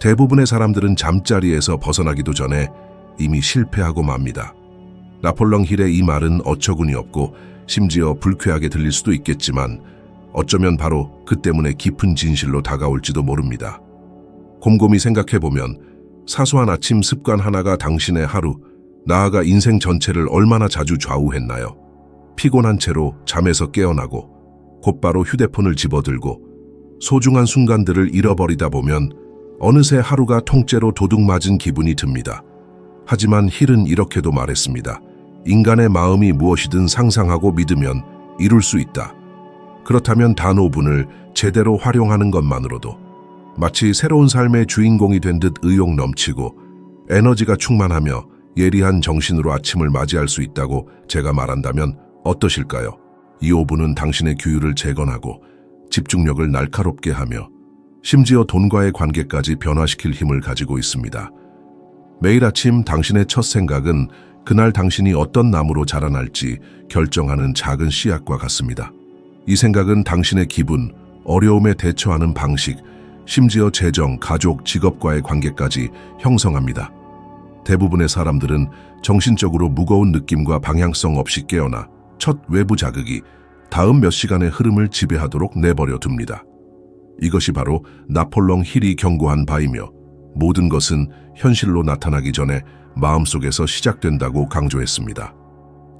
대부분의 사람들은 잠자리에서 벗어나기도 전에 이미 실패하고 맙니다. 나폴렁 힐의 이 말은 어처구니 없고 심지어 불쾌하게 들릴 수도 있겠지만 어쩌면 바로 그 때문에 깊은 진실로 다가올지도 모릅니다. 곰곰이 생각해보면 사소한 아침 습관 하나가 당신의 하루, 나아가 인생 전체를 얼마나 자주 좌우했나요? 피곤한 채로 잠에서 깨어나고 곧바로 휴대폰을 집어들고 소중한 순간들을 잃어버리다 보면 어느새 하루가 통째로 도둑맞은 기분이 듭니다. 하지만 힐은 이렇게도 말했습니다. 인간의 마음이 무엇이든 상상하고 믿으면 이룰 수 있다. 그렇다면 단 5분을 제대로 활용하는 것만으로도 마치 새로운 삶의 주인공이 된 듯 의욕 넘치고 에너지가 충만하며 예리한 정신으로 아침을 맞이할 수 있다고 제가 말한다면 어떠실까요? 이 5분은 당신의 규율을 재건하고 집중력을 날카롭게 하며 심지어 돈과의 관계까지 변화시킬 힘을 가지고 있습니다. 매일 아침 당신의 첫 생각은 그날 당신이 어떤 나무로 자라날지 결정하는 작은 씨앗과 같습니다. 이 생각은 당신의 기분, 어려움에 대처하는 방식, 심지어 재정, 가족, 직업과의 관계까지 형성합니다. 대부분의 사람들은 정신적으로 무거운 느낌과 방향성 없이 깨어나 첫 외부 자극이 다음 몇 시간의 흐름을 지배하도록 내버려 둡니다. 이것이 바로 나폴렁 힐이 경고한 바이며 모든 것은 현실로 나타나기 전에 마음속에서 시작된다고 강조했습니다.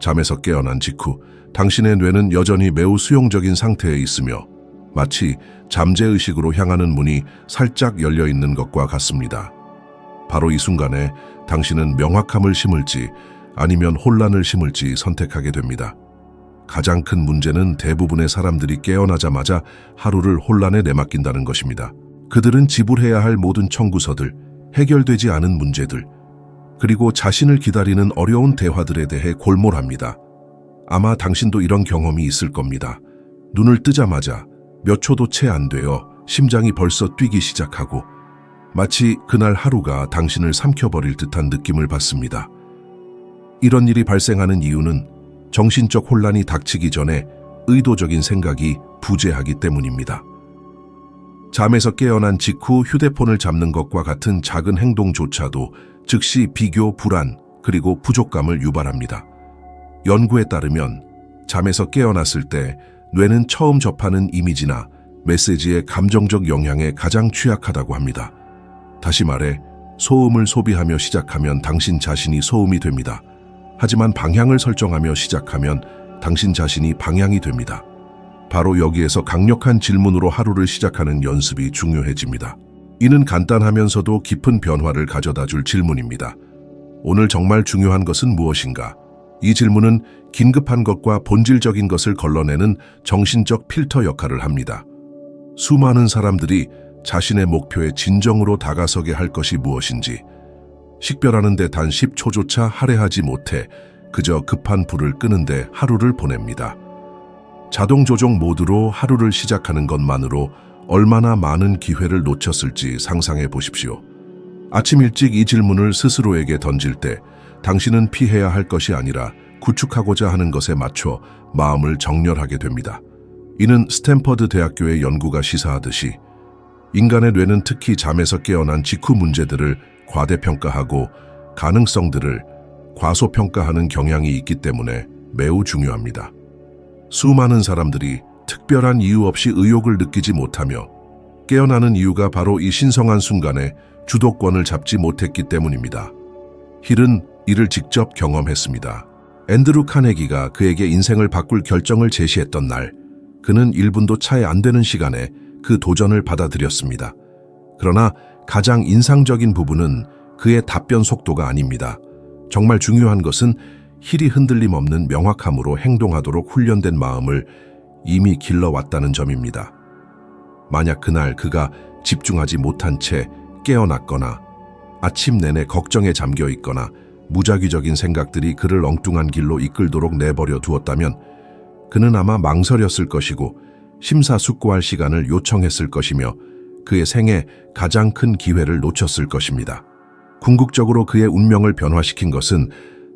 잠에서 깨어난 직후 당신의 뇌는 여전히 매우 수용적인 상태에 있으며 마치 잠재의식으로 향하는 문이 살짝 열려 있는 것과 같습니다. 바로 이 순간에 당신은 명확함을 심을지 아니면 혼란을 심을지 선택하게 됩니다. 가장 큰 문제는 대부분의 사람들이 깨어나자마자 하루를 혼란에 내맡긴다는 것입니다. 그들은 지불해야 할 모든 청구서들, 해결되지 않은 문제들, 그리고 자신을 기다리는 어려운 대화들에 대해 골몰합니다. 아마 당신도 이런 경험이 있을 겁니다. 눈을 뜨자마자 몇 초도 채 안 되어 심장이 벌써 뛰기 시작하고 마치 그날 하루가 당신을 삼켜버릴 듯한 느낌을 받습니다. 이런 일이 발생하는 이유는 정신적 혼란이 닥치기 전에 의도적인 생각이 부재하기 때문입니다. 잠에서 깨어난 직후 휴대폰을 잡는 것과 같은 작은 행동조차도 즉시 비교, 불안, 그리고 부족감을 유발합니다. 연구에 따르면 잠에서 깨어났을 때 뇌는 처음 접하는 이미지나 메시지의 감정적 영향에 가장 취약하다고 합니다. 다시 말해, 소음을 소비하며 시작하면 당신 자신이 소음이 됩니다. 하지만 방향을 설정하며 시작하면 당신 자신이 방향이 됩니다. 바로 여기에서 강력한 질문으로 하루를 시작하는 연습이 중요해집니다. 이는 간단하면서도 깊은 변화를 가져다 줄 질문입니다. 오늘 정말 중요한 것은 무엇인가? 이 질문은 긴급한 것과 본질적인 것을 걸러내는 정신적 필터 역할을 합니다. 수많은 사람들이 자신의 목표에 진정으로 다가서게 할 것이 무엇인지, 식별하는데 단 10초조차 할애하지 못해 그저 급한 불을 끄는데 하루를 보냅니다. 자동 조종 모드로 하루를 시작하는 것만으로 얼마나 많은 기회를 놓쳤을지 상상해 보십시오. 아침 일찍 이 질문을 스스로에게 던질 때 당신은 피해야 할 것이 아니라 구축하고자 하는 것에 맞춰 마음을 정렬하게 됩니다. 이는 스탠퍼드 대학교의 연구가 시사하듯이 인간의 뇌는 특히 잠에서 깨어난 직후 문제들을 과대평가하고 가능성들을 과소평가하는 경향이 있기 때문에 매우 중요합니다. 수많은 사람들이 특별한 이유 없이 의욕을 느끼지 못하며 깨어나는 이유가 바로 이 신성한 순간에 주도권을 잡지 못했기 때문입니다. 힐은 이를 직접 경험했습니다. 앤드루 카네기가 그에게 인생을 바꿀 결정을 제시했던 날, 그는 1분도 차이 안 되는 시간에 그 도전을 받아들였습니다. 그러나 가장 인상적인 부분은 그의 답변 속도가 아닙니다. 정말 중요한 것은 힐이 흔들림 없는 명확함으로 행동하도록 훈련된 마음을 이미 길러왔다는 점입니다. 만약 그날 그가 집중하지 못한 채 깨어났거나 아침 내내 걱정에 잠겨 있거나 무작위적인 생각들이 그를 엉뚱한 길로 이끌도록 내버려 두었다면 그는 아마 망설였을 것이고 심사숙고할 시간을 요청했을 것이며 그의 생에 가장 큰 기회를 놓쳤을 것입니다. 궁극적으로 그의 운명을 변화시킨 것은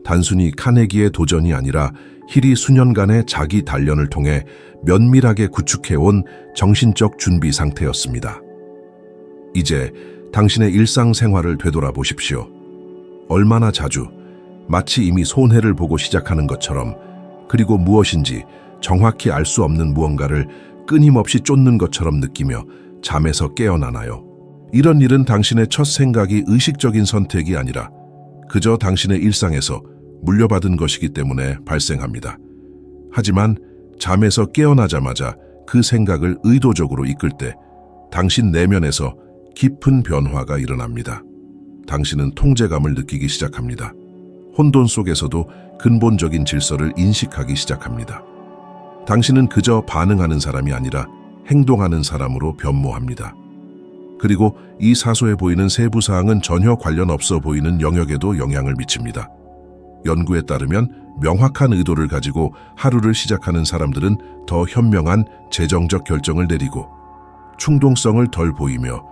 단순히 카네기의 도전이 아니라 힐이 수년간의 자기 단련을 통해 면밀하게 구축해온 정신적 준비 상태였습니다. 이제 당신의 일상생활을 되돌아보십시오. 얼마나 자주 마치 이미 손해를 보고 시작하는 것처럼 그리고 무엇인지 정확히 알 수 없는 무언가를 끊임없이 쫓는 것처럼 느끼며 잠에서 깨어나나요? 이런 일은 당신의 첫 생각이 의식적인 선택이 아니라 그저 당신의 일상에서 물려받은 것이기 때문에 발생합니다. 하지만 잠에서 깨어나자마자 그 생각을 의도적으로 이끌 때 당신 내면에서 깊은 변화가 일어납니다. 당신은 통제감을 느끼기 시작합니다. 혼돈 속에서도 근본적인 질서를 인식하기 시작합니다. 당신은 그저 반응하는 사람이 아니라 행동하는 사람으로 변모합니다. 그리고 이 사소해 보이는 세부 사항은 전혀 관련 없어 보이는 영역에도 영향을 미칩니다. 연구에 따르면 명확한 의도를 가지고 하루를 시작하는 사람들은 더 현명한 재정적 결정을 내리고 충동성을 덜 보이며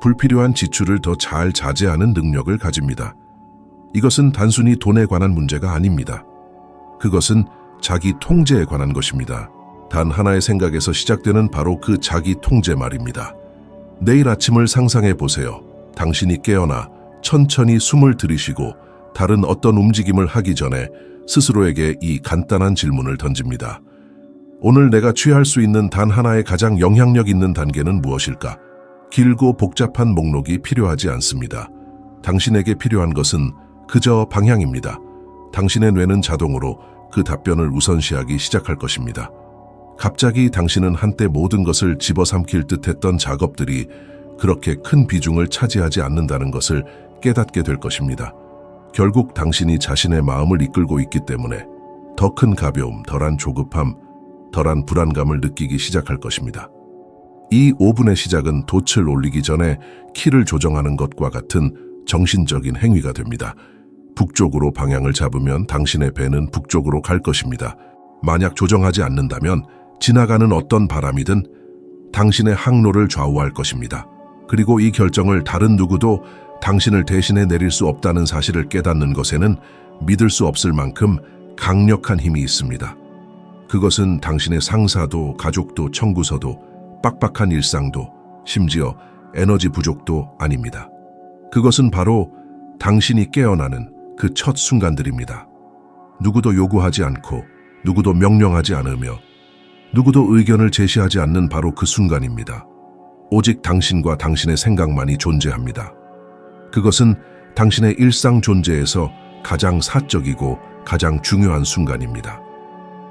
불필요한 지출을 더 잘 자제하는 능력을 가집니다. 이것은 단순히 돈에 관한 문제가 아닙니다. 그것은 자기 통제에 관한 것입니다. 단 하나의 생각에서 시작되는 바로 그 자기 통제 말입니다. 내일 아침을 상상해 보세요. 당신이 깨어나 천천히 숨을 들이쉬고 다른 어떤 움직임을 하기 전에 스스로에게 이 간단한 질문을 던집니다. 오늘 내가 취할 수 있는 단 하나의 가장 영향력 있는 단계는 무엇일까? 길고 복잡한 목록이 필요하지 않습니다. 당신에게 필요한 것은 그저 방향입니다. 당신의 뇌는 자동으로 그 답변을 우선시하기 시작할 것입니다. 갑자기 당신은 한때 모든 것을 집어삼킬 듯 했던 작업들이 그렇게 큰 비중을 차지하지 않는다는 것을 깨닫게 될 것입니다. 결국 당신이 자신의 마음을 이끌고 있기 때문에 더 큰 가벼움, 덜한 조급함, 덜한 불안감을 느끼기 시작할 것입니다. 이 5분의 시작은 돛을 올리기 전에 키를 조정하는 것과 같은 정신적인 행위가 됩니다. 북쪽으로 방향을 잡으면 당신의 배는 북쪽으로 갈 것입니다. 만약 조정하지 않는다면 지나가는 어떤 바람이든 당신의 항로를 좌우할 것입니다. 그리고 이 결정을 다른 누구도 당신을 대신해 내릴 수 없다는 사실을 깨닫는 것에는 믿을 수 없을 만큼 강력한 힘이 있습니다. 그것은 당신의 상사도 가족도 청구서도 빡빡한 일상도 심지어 에너지 부족도 아닙니다. 그것은 바로 당신이 깨어나는 그 첫 순간들입니다. 누구도 요구하지 않고 누구도 명령하지 않으며 누구도 의견을 제시하지 않는 바로 그 순간입니다. 오직 당신과 당신의 생각만이 존재합니다. 그것은 당신의 일상 존재에서 가장 사적이고 가장 중요한 순간입니다.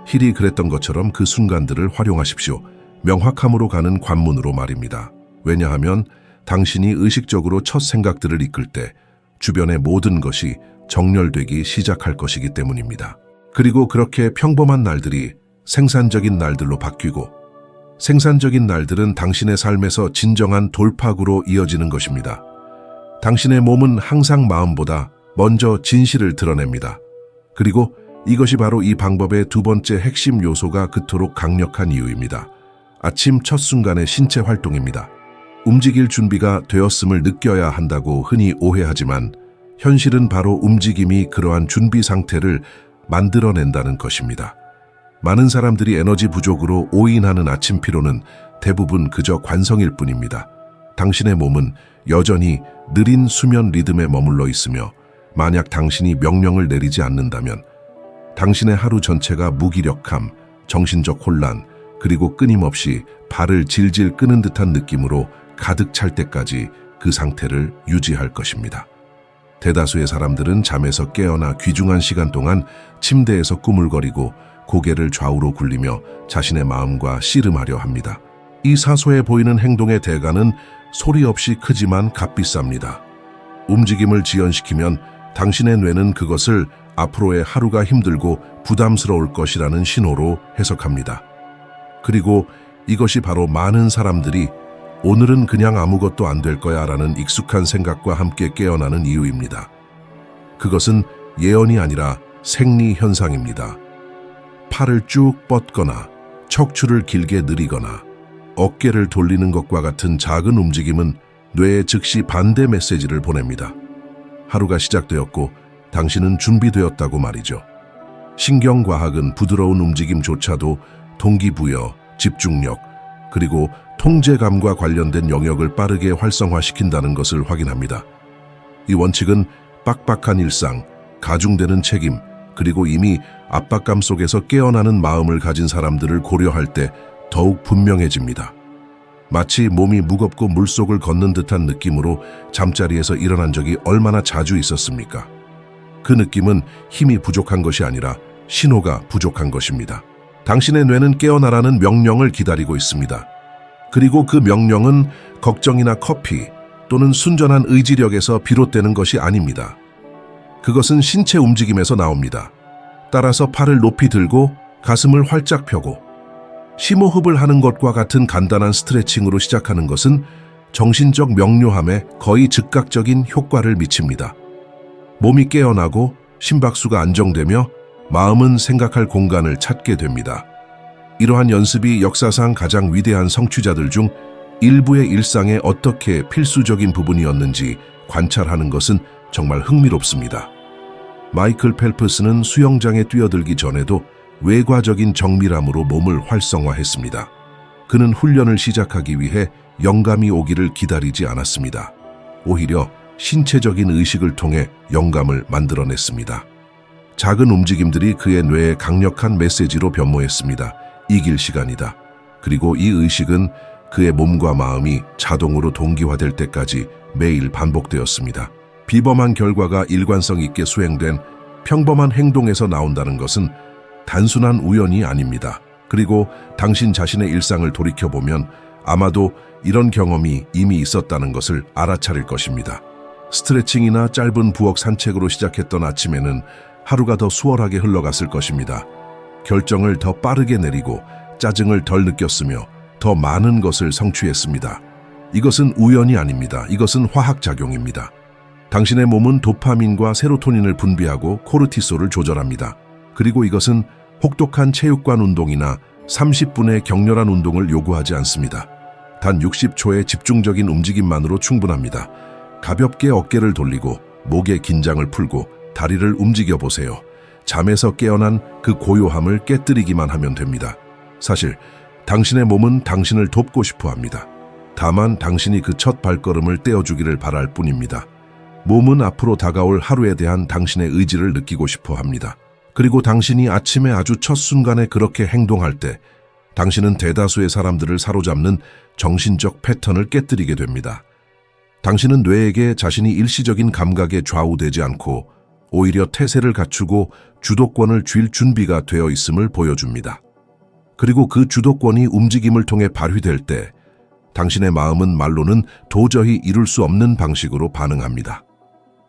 힐이 그랬던 것처럼 그 순간들을 활용하십시오. 명확함으로 가는 관문으로 말입니다. 왜냐하면 당신이 의식적으로 첫 생각들을 이끌 때 주변의 모든 것이 정렬되기 시작할 것이기 때문입니다. 그리고 그렇게 평범한 날들이 생산적인 날들로 바뀌고 생산적인 날들은 당신의 삶에서 진정한 돌파구로 이어지는 것입니다. 당신의 몸은 항상 마음보다 먼저 진실을 드러냅니다. 그리고 이것이 바로 이 방법의 두 번째 핵심 요소가 그토록 강력한 이유입니다. 아침 첫 순간의 신체 활동입니다. 움직일 준비가 되었음을 느껴야 한다고 흔히 오해하지만 현실은 바로 움직임이 그러한 준비 상태를 만들어낸다는 것입니다. 많은 사람들이 에너지 부족으로 오인하는 아침 피로는 대부분 그저 관성일 뿐입니다. 당신의 몸은 여전히 느린 수면 리듬에 머물러 있으며 만약 당신이 명령을 내리지 않는다면 당신의 하루 전체가 무기력함, 정신적 혼란, 그리고 끊임없이 발을 질질 끄는 듯한 느낌으로 가득 찰 때까지 그 상태를 유지할 것입니다. 대다수의 사람들은 잠에서 깨어나 귀중한 시간 동안 침대에서 꾸물거리고 고개를 좌우로 굴리며 자신의 마음과 씨름하려 합니다. 이 사소해 보이는 행동의 대가는 소리 없이 크지만 값비쌉니다. 움직임을 지연시키면 당신의 뇌는 그것을 앞으로의 하루가 힘들고 부담스러울 것이라는 신호로 해석합니다. 그리고 이것이 바로 많은 사람들이 오늘은 그냥 아무것도 안 될 거야 라는 익숙한 생각과 함께 깨어나는 이유입니다. 그것은 예언이 아니라 생리 현상입니다. 팔을 쭉 뻗거나 척추를 길게 늘리거나 어깨를 돌리는 것과 같은 작은 움직임은 뇌에 즉시 반대 메시지를 보냅니다. 하루가 시작되었고 당신은 준비되었다고 말이죠. 신경과학은 부드러운 움직임조차도 동기부여, 집중력, 그리고 통제감과 관련된 영역을 빠르게 활성화시킨다는 것을 확인합니다. 이 원칙은 빡빡한 일상, 가중되는 책임, 그리고 이미 압박감 속에서 깨어나는 마음을 가진 사람들을 고려할 때 더욱 분명해집니다. 마치 몸이 무겁고 물속을 걷는 듯한 느낌으로 잠자리에서 일어난 적이 얼마나 자주 있었습니까? 그 느낌은 힘이 부족한 것이 아니라 신호가 부족한 것입니다. 당신의 뇌는 깨어나라는 명령을 기다리고 있습니다. 그리고 그 명령은 걱정이나 커피 또는 순전한 의지력에서 비롯되는 것이 아닙니다. 그것은 신체 움직임에서 나옵니다. 따라서 팔을 높이 들고 가슴을 활짝 펴고 심호흡을 하는 것과 같은 간단한 스트레칭으로 시작하는 것은 정신적 명료함에 거의 즉각적인 효과를 미칩니다. 몸이 깨어나고 심박수가 안정되며 마음은 생각할 공간을 찾게 됩니다. 이러한 연습이 역사상 가장 위대한 성취자들 중 일부의 일상에 어떻게 필수적인 부분이었는지 관찰하는 것은 정말 흥미롭습니다. 마이클 펠프스는 수영장에 뛰어들기 전에도 외과적인 정밀함으로 몸을 활성화했습니다. 그는 훈련을 시작하기 위해 영감이 오기를 기다리지 않았습니다. 오히려 신체적인 의식을 통해 영감을 만들어냈습니다. 작은 움직임들이 그의 뇌에 강력한 메시지로 변모했습니다. 이길 시간이다. 그리고 이 의식은 그의 몸과 마음이 자동으로 동기화될 때까지 매일 반복되었습니다. 비범한 결과가 일관성 있게 수행된 평범한 행동에서 나온다는 것은 단순한 우연이 아닙니다. 그리고 당신 자신의 일상을 돌이켜보면 아마도 이런 경험이 이미 있었다는 것을 알아차릴 것입니다. 스트레칭이나 짧은 부엌 산책으로 시작했던 아침에는 하루가 더 수월하게 흘러갔을 것입니다. 결정을 더 빠르게 내리고 짜증을 덜 느꼈으며 더 많은 것을 성취했습니다. 이것은 우연이 아닙니다. 이것은 화학작용입니다. 당신의 몸은 도파민과 세로토닌을 분비하고 코르티솔을 조절합니다. 그리고 이것은 혹독한 체육관 운동이나 30분의 격렬한 운동을 요구하지 않습니다. 단 60초의 집중적인 움직임만으로 충분합니다. 가볍게 어깨를 돌리고 목의 긴장을 풀고 다리를 움직여 보세요. 잠에서 깨어난 그 고요함을 깨뜨리기만 하면 됩니다. 사실 당신의 몸은 당신을 돕고 싶어 합니다. 다만 당신이 그 첫 발걸음을 떼어주기를 바랄 뿐입니다. 몸은 앞으로 다가올 하루에 대한 당신의 의지를 느끼고 싶어 합니다. 그리고 당신이 아침에 아주 첫 순간에 그렇게 행동할 때 당신은 대다수의 사람들을 사로잡는 정신적 패턴을 깨뜨리게 됩니다. 당신은 뇌에게 자신이 일시적인 감각에 좌우되지 않고 오히려 태세를 갖추고 주도권을 쥘 준비가 되어 있음을 보여줍니다. 그리고 그 주도권이 움직임을 통해 발휘될 때 당신의 마음은 말로는 도저히 이룰 수 없는 방식으로 반응합니다.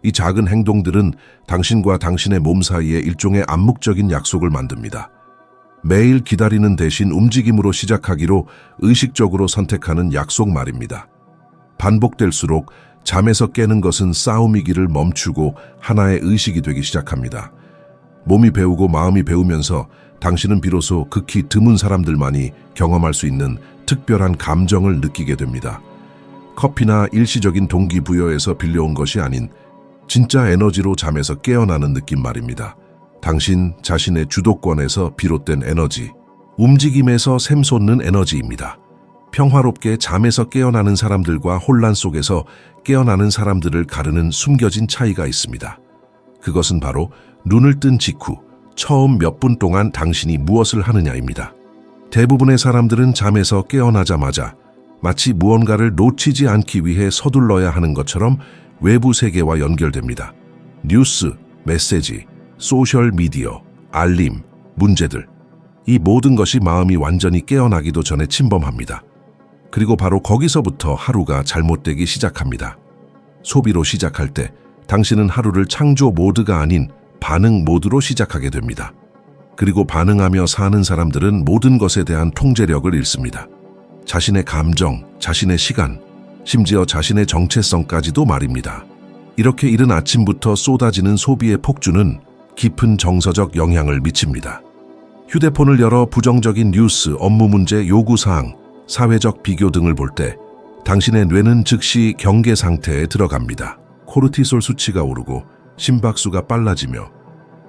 이 작은 행동들은 당신과 당신의 몸 사이에 일종의 암묵적인 약속을 만듭니다. 매일 기다리는 대신 움직임으로 시작하기로 의식적으로 선택하는 약속 말입니다. 반복될수록 잠에서 깨는 것은 싸움이기를 멈추고 하나의 의식이 되기 시작합니다. 몸이 배우고 마음이 배우면서 당신은 비로소 극히 드문 사람들만이 경험할 수 있는 특별한 감정을 느끼게 됩니다. 커피나 일시적인 동기부여에서 빌려온 것이 아닌 진짜 에너지로 잠에서 깨어나는 느낌 말입니다. 당신 자신의 주도권에서 비롯된 에너지, 움직임에서 샘솟는 에너지입니다. 평화롭게 잠에서 깨어나는 사람들과 혼란 속에서 깨어나는 사람들을 가르는 숨겨진 차이가 있습니다. 그것은 바로 눈을 뜬 직후 처음 몇 분 동안 당신이 무엇을 하느냐입니다. 대부분의 사람들은 잠에서 깨어나자마자 마치 무언가를 놓치지 않기 위해 서둘러야 하는 것처럼 외부 세계와 연결됩니다. 뉴스, 메시지, 소셜 미디어, 알림, 문제들. 이 모든 것이 마음이 완전히 깨어나기도 전에 침범합니다. 그리고 바로 거기서부터 하루가 잘못되기 시작합니다. 소비로 시작할 때 당신은 하루를 창조 모드가 아닌 반응 모드로 시작하게 됩니다. 그리고 반응하며 사는 사람들은 모든 것에 대한 통제력을 잃습니다. 자신의 감정, 자신의 시간, 심지어 자신의 정체성까지도 말입니다. 이렇게 이른 아침부터 쏟아지는 소비의 폭주는 깊은 정서적 영향을 미칩니다. 휴대폰을 열어 부정적인 뉴스, 업무 문제, 요구사항, 사회적 비교 등을 볼 때 당신의 뇌는 즉시 경계 상태에 들어갑니다. 코르티솔 수치가 오르고 심박수가 빨라지며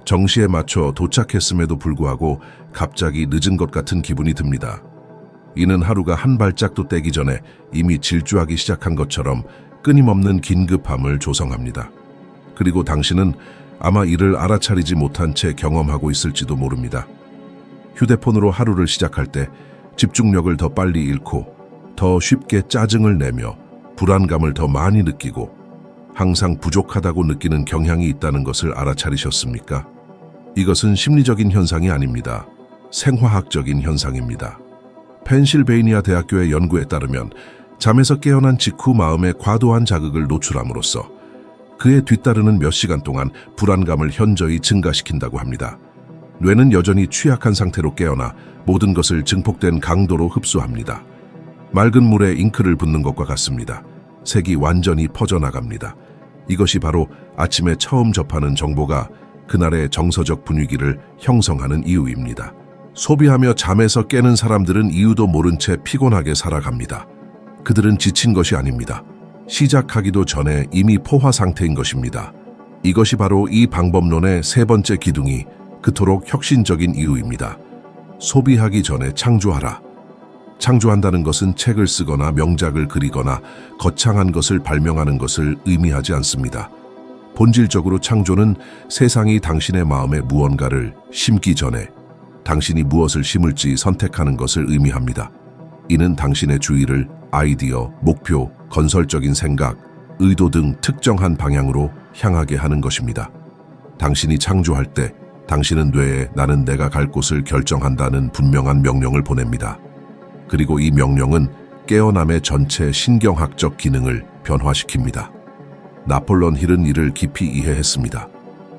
정시에 맞춰 도착했음에도 불구하고 갑자기 늦은 것 같은 기분이 듭니다. 이는 하루가 한 발짝도 떼기 전에 이미 질주하기 시작한 것처럼 끊임없는 긴급함을 조성합니다. 그리고 당신은 아마 이를 알아차리지 못한 채 경험하고 있을지도 모릅니다. 휴대폰으로 하루를 시작할 때 집중력을 더 빨리 잃고 더 쉽게 짜증을 내며 불안감을 더 많이 느끼고 항상 부족하다고 느끼는 경향이 있다는 것을 알아차리셨습니까? 이것은 심리적인 현상이 아닙니다. 생화학적인 현상입니다. 펜실베이니아 대학교의 연구에 따르면 잠에서 깨어난 직후 마음에 과도한 자극을 노출함으로써 그에 뒤따르는 몇 시간 동안 불안감을 현저히 증가시킨다고 합니다. 뇌는 여전히 취약한 상태로 깨어나 모든 것을 증폭된 강도로 흡수합니다. 맑은 물에 잉크를 붓는 것과 같습니다. 색이 완전히 퍼져나갑니다. 이것이 바로 아침에 처음 접하는 정보가 그날의 정서적 분위기를 형성하는 이유입니다. 소비하며 잠에서 깨는 사람들은 이유도 모른 채 피곤하게 살아갑니다. 그들은 지친 것이 아닙니다. 시작하기도 전에 이미 포화 상태인 것입니다. 이것이 바로 이 방법론의 세 번째 기둥이 그토록 혁신적인 이유입니다. 소비하기 전에 창조하라. 창조한다는 것은 책을 쓰거나 명작을 그리거나 거창한 것을 발명하는 것을 의미하지 않습니다. 본질적으로 창조는 세상이 당신의 마음에 무언가를 심기 전에 당신이 무엇을 심을지 선택하는 것을 의미합니다. 이는 당신의 주의를 아이디어, 목표, 건설적인 생각, 의도 등 특정한 방향으로 향하게 하는 것입니다. 당신이 창조할 때 당신은 뇌에 나는 내가 갈 곳을 결정한다는 분명한 명령을 보냅니다. 그리고 이 명령은 깨어남의 전체 신경학적 기능을 변화시킵니다. 나폴론 힐은 이를 깊이 이해했습니다.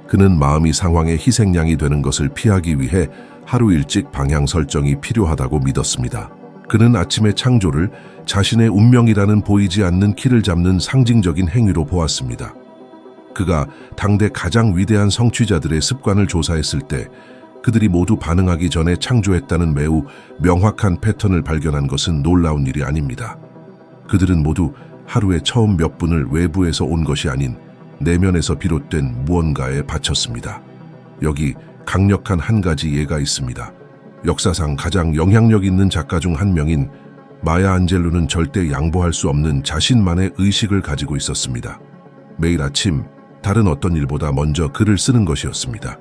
그는 마음이 상황의 희생양이 되는 것을 피하기 위해 하루 일찍 방향 설정이 필요하다고 믿었습니다. 그는 아침의 창조를 자신의 운명이라는 보이지 않는 키를 잡는 상징적인 행위로 보았습니다. 그가 당대 가장 위대한 성취자들의 습관을 조사했을 때 그들이 모두 반응하기 전에 창조했다는 매우 명확한 패턴을 발견한 것은 놀라운 일이 아닙니다. 그들은 모두 하루에 처음 몇 분을 외부에서 온 것이 아닌 내면에서 비롯된 무언가에 바쳤습니다. 여기 강력한 한 가지 예가 있습니다. 역사상 가장 영향력 있는 작가 중 한 명인 마야 안젤루는 절대 양보할 수 없는 자신만의 의식을 가지고 있었습니다. 매일 아침 다른 어떤 일보다 먼저 글을 쓰는 것이었습니다.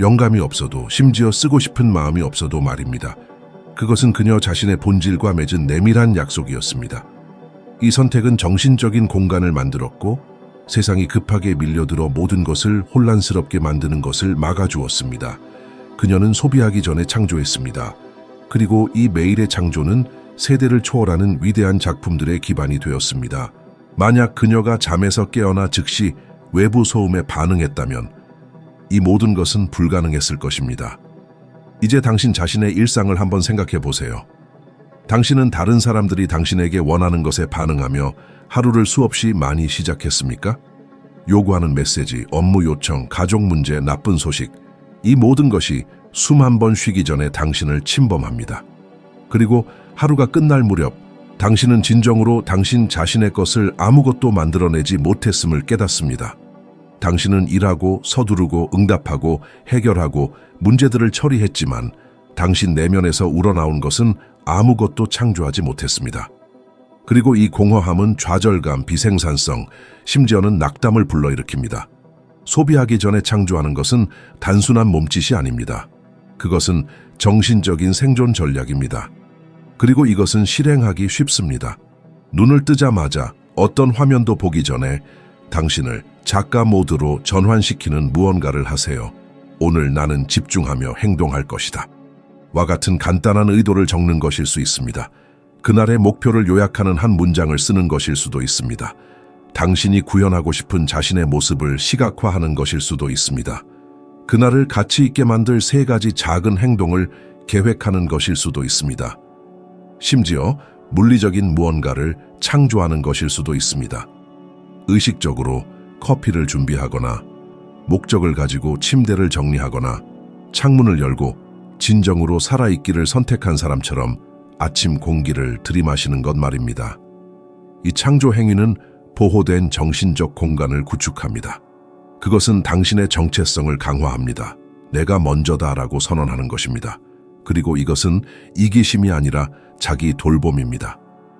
영감이 없어도 심지어 쓰고 싶은 마음이 없어도 말입니다. 그것은 그녀 자신의 본질과 맺은 내밀한 약속이었습니다. 이 선택은 정신적인 공간을 만들었고 세상이 급하게 밀려들어 모든 것을 혼란스럽게 만드는 것을 막아주었습니다. 그녀는 소비하기 전에 창조했습니다. 그리고 이 매일의 창조는 세대를 초월하는 위대한 작품들의 기반이 되었습니다. 만약 그녀가 잠에서 깨어나 즉시 외부 소음에 반응했다면 이 모든 것은 불가능했을 것입니다. 이제 당신 자신의 일상을 한번 생각해 보세요. 당신은 다른 사람들이 당신에게 원하는 것에 반응하며 하루를 수없이 많이 시작했습니까? 요구하는 메시지, 업무 요청, 가족 문제, 나쁜 소식, 이 모든 것이 숨 한 번 쉬기 전에 당신을 침범합니다. 그리고 하루가 끝날 무렵 당신은 진정으로 당신 자신의 것을 아무것도 만들어내지 못했음을 깨닫습니다. 당신은 일하고 서두르고 응답하고 해결하고 문제들을 처리했지만 당신 내면에서 우러나온 것은 아무것도 창조하지 못했습니다. 그리고 이 공허함은 좌절감, 비생산성, 심지어는 낙담을 불러일으킵니다. 소비하기 전에 창조하는 것은 단순한 몸짓이 아닙니다. 그것은 정신적인 생존 전략입니다. 그리고 이것은 실행하기 쉽습니다. 눈을 뜨자마자 어떤 화면도 보기 전에 당신을 작가 모드로 전환시키는 무언가를 하세요. 오늘 나는 집중하며 행동할 것이다. 와 같은 간단한 의도를 적는 것일 수 있습니다. 그날의 목표를 요약하는 한 문장을 쓰는 것일 수도 있습니다. 당신이 구현하고 싶은 자신의 모습을 시각화하는 것일 수도 있습니다. 그날을 가치 있게 만들 세 가지 작은 행동을 계획하는 것일 수도 있습니다. 심지어 물리적인 무언가를 창조하는 것일 수도 있습니다. 의식적으로 커피를 준비하거나 목적을 가지고 침대를 정리하거나 창문을 열고 진정으로 살아있기를 선택한 사람처럼 아침 공기를 들이마시는 것 말입니다. 이 창조 행위는 보호된 정신적 공간을 구축합니다. 그것은 당신의 정체성을 강화합니다. 내가 먼저다라고 선언하는 것입니다. 그리고 이것은 이기심이 아니라 자기 돌봄입니다.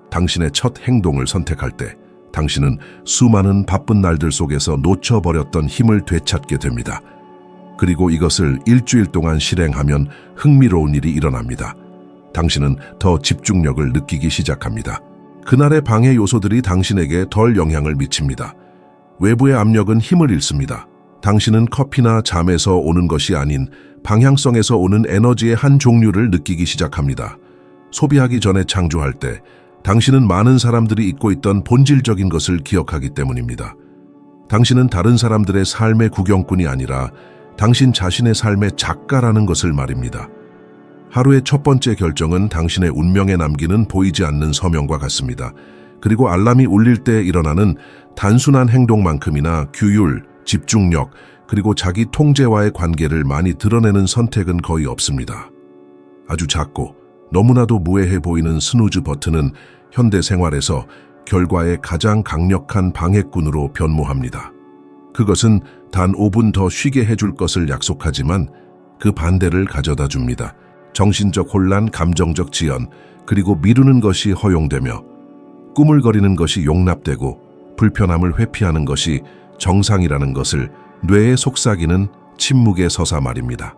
당신의 첫 행동을 선택할 때 당신은 수많은 바쁜 날들 속에서 놓쳐버렸던 힘을 되찾게 됩니다. 그리고 이것을 일주일 동안 실행하면 흥미로운 일이 일어납니다. 당신은 더 집중력을 느끼기 시작합니다. 그날의 방해 요소들이 당신에게 덜 영향을 미칩니다. 외부의 압력은 힘을 잃습니다. 당신은 커피나 잠에서 오는 것이 아닌 방향성에서 오는 에너지의 한 종류를 느끼기 시작합니다. 소비하기 전에 창조할 때 당신은 많은 사람들이 잊고 있던 본질적인 것을 기억하기 때문입니다. 당신은 다른 사람들의 삶의 구경꾼이 아니라 당신 자신의 삶의 작가라는 것을 말입니다. 하루의 첫 번째 결정은 당신의 운명에 남기는 보이지 않는 서명과 같습니다. 그리고 알람이 울릴 때 일어나는 단순한 행동만큼이나 규율, 집중력, 그리고 자기 통제와의 관계를 많이 드러내는 선택은 거의 없습니다. 아주 작고 너무나도 무해해 보이는 스누즈 버튼은 현대 생활에서 결과의 가장 강력한 방해꾼으로 변모합니다. 그것은 단 5분 더 쉬게 해줄 것을 약속하지만 그 반대를 가져다 줍니다. 정신적 혼란, 감정적 지연, 그리고 미루는 것이 허용되며 꾸물거리는 것이 용납되고 불편함을 회피하는 것이 정상이라는 것을 뇌에 속삭이는 침묵의 서사 말입니다.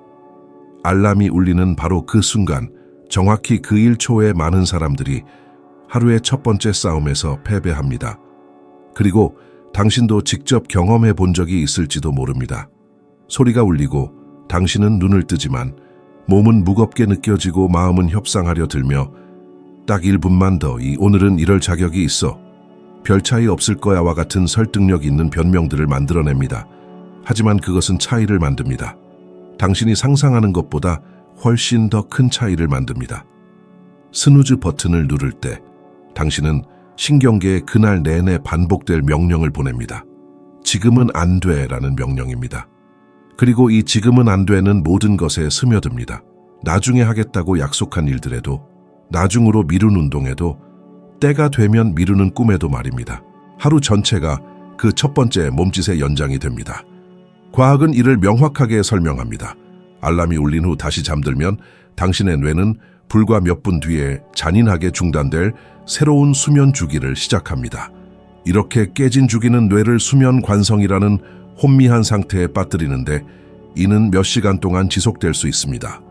알람이 울리는 바로 그 순간 정확히 그 1초에 많은 사람들이 하루의 첫 번째 싸움에서 패배합니다. 그리고 당신도 직접 경험해 본 적이 있을지도 모릅니다. 소리가 울리고 당신은 눈을 뜨지만 몸은 무겁게 느껴지고 마음은 협상하려 들며 딱 1분만 더 이 오늘은 이럴 자격이 있어 별 차이 없을 거야와 같은 설득력 있는 변명들을 만들어냅니다. 하지만 그것은 차이를 만듭니다. 당신이 상상하는 것보다 훨씬 더 큰 차이를 만듭니다. 스누즈 버튼을 누를 때 당신은 신경계에 그날 내내 반복될 명령을 보냅니다. 지금은 안 돼 라는 명령입니다. 그리고 이 지금은 안 되는 모든 것에 스며듭니다. 나중에 하겠다고 약속한 일들에도, 나중으로 미룬 운동에도, 때가 되면 미루는 꿈에도 말입니다. 하루 전체가 그 첫 번째 몸짓의 연장이 됩니다. 과학은 이를 명확하게 설명합니다. 알람이 울린 후 다시 잠들면 당신의 뇌는 불과 몇 분 뒤에 잔인하게 중단될 새로운 수면 주기를 시작합니다. 이렇게 깨진 주기는 뇌를 수면 관성이라는 혼미한 상태에 빠뜨리는데 이는 몇 시간 동안 지속될 수 있습니다.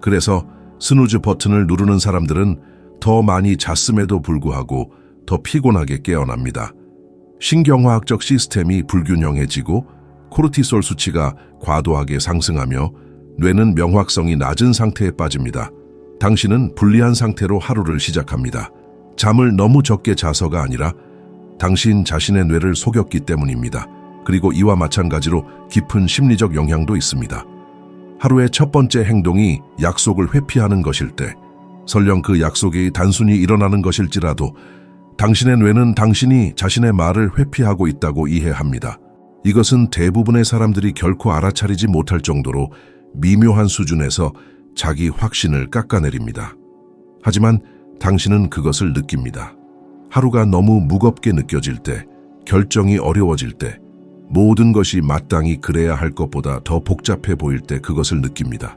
그래서 스누즈 버튼을 누르는 사람들은 더 많이 잤음에도 불구하고 더 피곤하게 깨어납니다. 신경화학적 시스템이 불균형해지고 코르티솔 수치가 과도하게 상승하며 뇌는 명확성이 낮은 상태에 빠집니다. 당신은 불리한 상태로 하루를 시작합니다. 잠을 너무 적게 자서가 아니라 당신 자신의 뇌를 속였기 때문입니다. 그리고 이와 마찬가지로 깊은 심리적 영향도 있습니다. 하루의 첫 번째 행동이 약속을 회피하는 것일 때, 설령 그 약속이 단순히 일어나는 것일지라도 당신의 뇌는 당신이 자신의 말을 회피하고 있다고 이해합니다. 이것은 대부분의 사람들이 결코 알아차리지 못할 정도로 미묘한 수준에서 자기 확신을 깎아내립니다. 하지만 당신은 그것을 느낍니다. 하루가 너무 무겁게 느껴질 때, 결정이 어려워질 때, 모든 것이 마땅히 그래야 할 것보다 더 복잡해 보일 때 그것을 느낍니다.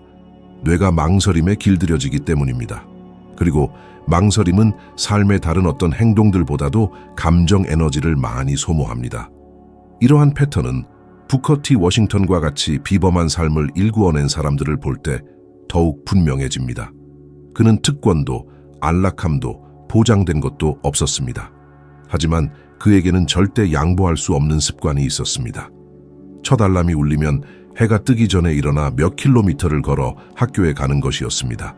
뇌가 망설임에 길들여지기 때문입니다. 그리고 망설임은 삶의 다른 어떤 행동들보다도 감정 에너지를 많이 소모합니다. 이러한 패턴은 부커티 워싱턴과 같이 비범한 삶을 일구어낸 사람들을 볼때 더욱 분명해집니다. 그는 특권도 안락함도 보장된 것도 없었습니다. 하지만 그에게는 절대 양보할 수 없는 습관이 있었습니다. 첫 알람이 울리면 해가 뜨기 전에 일어나 몇 킬로미터를 걸어 학교에 가는 것이었습니다.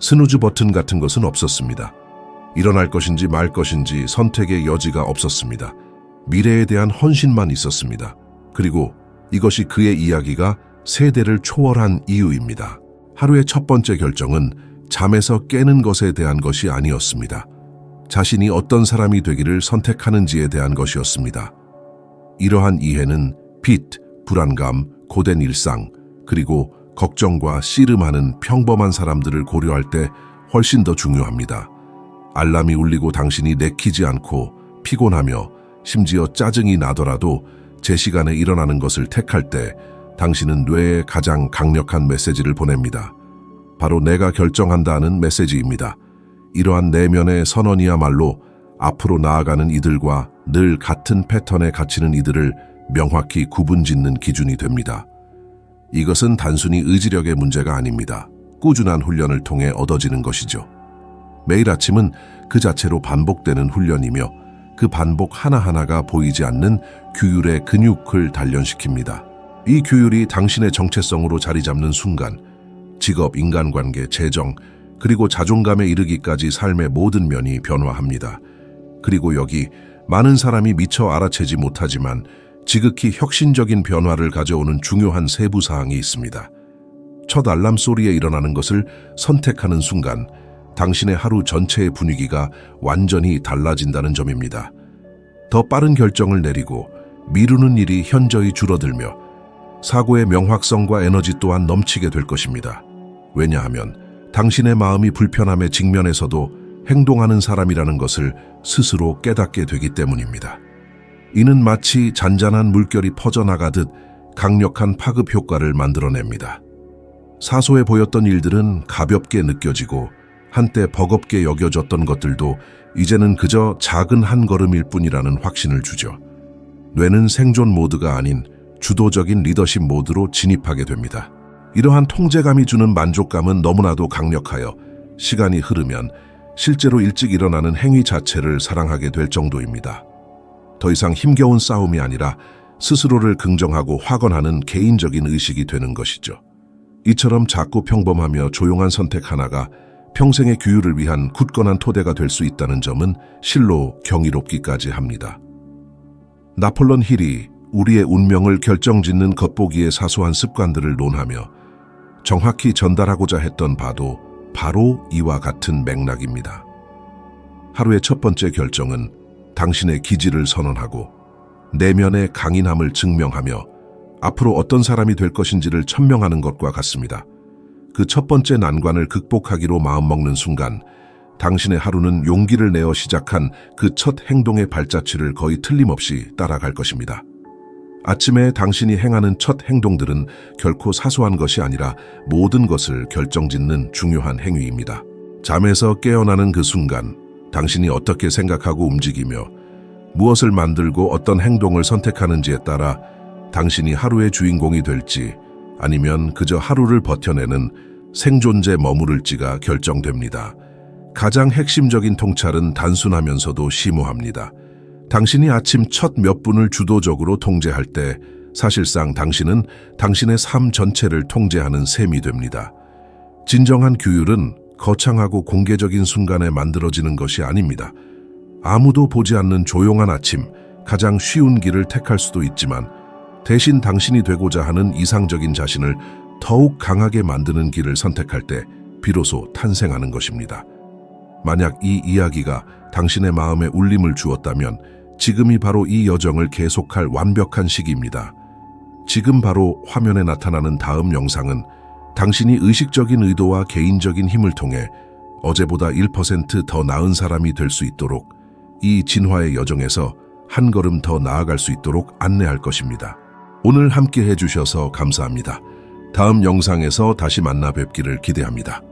스누즈 버튼 같은 것은 없었습니다. 일어날 것인지 말 것인지 선택의 여지가 없었습니다. 미래에 대한 헌신만 있었습니다. 그리고 이것이 그의 이야기가 세대를 초월한 이유입니다. 하루의 첫 번째 결정은 잠에서 깨는 것에 대한 것이 아니었습니다. 자신이 어떤 사람이 되기를 선택하는지에 대한 것이었습니다. 이러한 이해는 빚, 불안감, 고된 일상, 그리고 걱정과 씨름하는 평범한 사람들을 고려할 때 훨씬 더 중요합니다. 알람이 울리고 당신이 내키지 않고 피곤하며 심지어 짜증이 나더라도 제 시간에 일어나는 것을 택할 때 당신은 뇌에 가장 강력한 메시지를 보냅니다. 바로 내가 결정한다는 메시지입니다. 이러한 내면의 선언이야말로 앞으로 나아가는 이들과 늘 같은 패턴에 갇히는 이들을 명확히 구분짓는 기준이 됩니다. 이것은 단순히 의지력의 문제가 아닙니다. 꾸준한 훈련을 통해 얻어지는 것이죠. 매일 아침은 그 자체로 반복되는 훈련이며 그 반복 하나하나가 보이지 않는 규율의 근육을 단련시킵니다. 이 규율이 당신의 정체성으로 자리 잡는 순간 직업, 인간관계, 재정, 그리고 자존감에 이르기까지 삶의 모든 면이 변화합니다. 그리고 여기 많은 사람이 미처 알아채지 못하지만 지극히 혁신적인 변화를 가져오는 중요한 세부 사항이 있습니다. 첫 알람 소리에 일어나는 것을 선택하는 순간 당신의 하루 전체의 분위기가 완전히 달라진다는 점입니다. 더 빠른 결정을 내리고 미루는 일이 현저히 줄어들며 사고의 명확성과 에너지 또한 넘치게 될 것입니다. 왜냐하면 당신의 마음이 불편함에 직면해서도 행동하는 사람이라는 것을 스스로 깨닫게 되기 때문입니다. 이는 마치 잔잔한 물결이 퍼져나가듯 강력한 파급 효과를 만들어냅니다. 사소해 보였던 일들은 가볍게 느껴지고 한때 버겁게 여겨졌던 것들도 이제는 그저 작은 한 걸음일 뿐이라는 확신을 주죠. 뇌는 생존 모드가 아닌 주도적인 리더십 모드로 진입하게 됩니다. 이러한 통제감이 주는 만족감은 너무나도 강력하여 시간이 흐르면 실제로 일찍 일어나는 행위 자체를 사랑하게 될 정도입니다. 더 이상 힘겨운 싸움이 아니라 스스로를 긍정하고 확언하는 개인적인 의식이 되는 것이죠. 이처럼 작고 평범하며 조용한 선택 하나가 평생의 규율을 위한 굳건한 토대가 될 수 있다는 점은 실로 경이롭기까지 합니다. 나폴론 힐이 우리의 운명을 결정짓는 겉보기의 사소한 습관들을 논하며 정확히 전달하고자 했던 바도 바로 이와 같은 맥락입니다. 하루의 첫 번째 결정은 당신의 기질을 선언하고 내면의 강인함을 증명하며 앞으로 어떤 사람이 될 것인지를 천명하는 것과 같습니다. 그 첫 번째 난관을 극복하기로 마음먹는 순간 당신의 하루는 용기를 내어 시작한 그 첫 행동의 발자취를 거의 틀림없이 따라갈 것입니다. 아침에 당신이 행하는 첫 행동들은 결코 사소한 것이 아니라 모든 것을 결정짓는 중요한 행위입니다. 잠에서 깨어나는 그 순간 당신이 어떻게 생각하고 움직이며 무엇을 만들고 어떤 행동을 선택하는지에 따라 당신이 하루의 주인공이 될지 아니면 그저 하루를 버텨내는 생존제 머무를지가 결정됩니다. 가장 핵심적인 통찰은 단순하면서도 심오합니다. 당신이 아침 첫 몇 분을 주도적으로 통제할 때 사실상 당신은 당신의 삶 전체를 통제하는 셈이 됩니다. 진정한 규율은 거창하고 공개적인 순간에 만들어지는 것이 아닙니다. 아무도 보지 않는 조용한 아침, 가장 쉬운 길을 택할 수도 있지만 대신 당신이 되고자 하는 이상적인 자신을 더욱 강하게 만드는 길을 선택할 때 비로소 탄생하는 것입니다. 만약 이 이야기가 당신의 마음에 울림을 주었다면 지금이 바로 이 여정을 계속할 완벽한 시기입니다. 지금 바로 화면에 나타나는 다음 영상은 당신이 의식적인 의도와 개인적인 힘을 통해 어제보다 1%더 나은 사람이 될 수 있도록 이 진화의 여정에서 한 걸음 더 나아갈 수 있도록 안내할 것입니다. 오늘 함께 해주셔서 감사합니다. 다음 영상에서 다시 만나 뵙기를 기대합니다.